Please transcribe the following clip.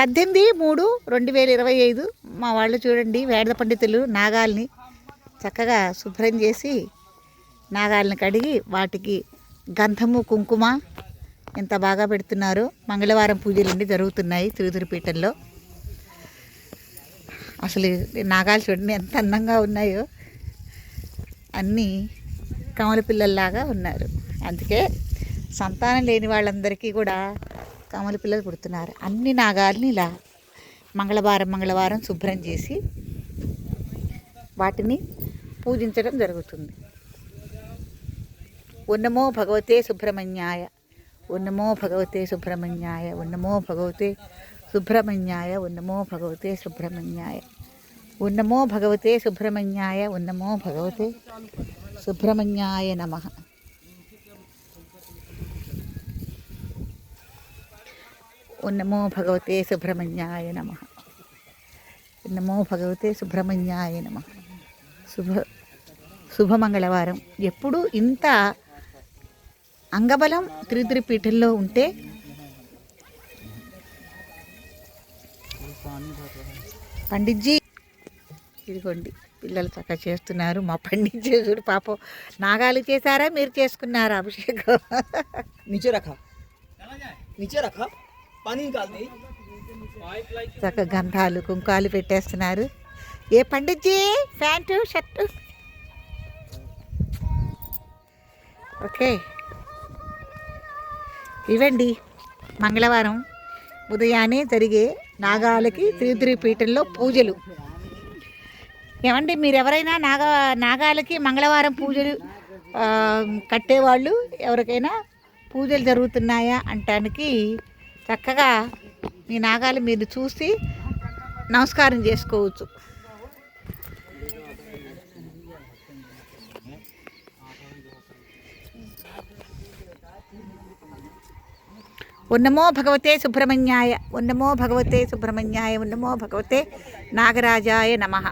పద్దెనిమిది మూడు రెండు వేల ఇరవై ఐదు మా వాళ్ళు చూడండి వేద పండితులు నాగాల్ని చక్కగా శుభ్రం చేసి నాగాల్ని కడిగి వాటికి గంధము కుంకుమ ఎంత బాగా పెడుతున్నారు. మంగళవారం పూజలు జరుగుతున్నాయి తిరుదురుపీఠంలో అసలు నాగాలు చూడండి ఎంత అందంగా ఉన్నాయో. అన్నీ కమల పిల్లల్లాగా ఉన్నారు. అందుకే సంతానం లేని వాళ్ళందరికీ కూడా కమల పిల్లలు పుడుతున్నారు. అన్ని నాగాల్ని ఇలా మంగళవారం మంగళవారం శుభ్రం చేసి వాటిని పూజించడం జరుగుతుంది. ఉన్నమో భగవతే సుబ్రహ్మణ్యాయ ఉన్నమో భగవతే సుబ్రహ్మణ్యాయ ఉన్నమో భగవతే సుబ్రహ్మణ్యాయ ఉన్నమో భగవతే సుబ్రహ్మణ్యాయ ఉన్నమో భగవతే సుబ్రహ్మణ్యాయ ఉన్నమో భగవతే సుబ్రహ్మణ్యాయ నమ. ఉన్నమో నమో భగవతే సుబ్రహ్మణ్యాయ నమ నమో భగవతే సుబ్రహ్మణ్యాయ నమ శుభ శుభమంగళవారం ఎప్పుడు ఇంత అంగబలం త్రిదురి పీఠల్లో ఉంటే పండిజీ ఇదిగోండి పిల్లలు చక్కగా చేస్తున్నారు. మా పండిజీ చూడు పాపం నాగాలు చేశారా మీరు చేసుకున్నారా అభిషేకం? నిజరఖ. నిజరఖ? చక్క గంధాలు కుంకాలు పెట్టేస్తున్నారు. ఏ పండిత్జీ ప్యాంటు షర్టు? ఓకే. ఇవండి మంగళవారం ఉదయాన్నే జరిగే నాగాలకి త్రివిధురి పీఠంలో పూజలు. ఏమండి మీరు ఎవరైనా నాగా నాగాలకి మంగళవారం పూజలు కట్టేవాళ్ళు ఎవరికైనా పూజలు జరుగుతున్నాయా అంటానికి చక్కగా మీ నాగాలు మీరు చూసి నమస్కారం చేసుకోవచ్చు. ఉన్నమో భగవతే సుబ్రహ్మణ్యాయ ఉన్నమో భగవతే సుబ్రహ్మణ్యాయ ఉన్నమో భగవతే నాగరాజాయ నమః.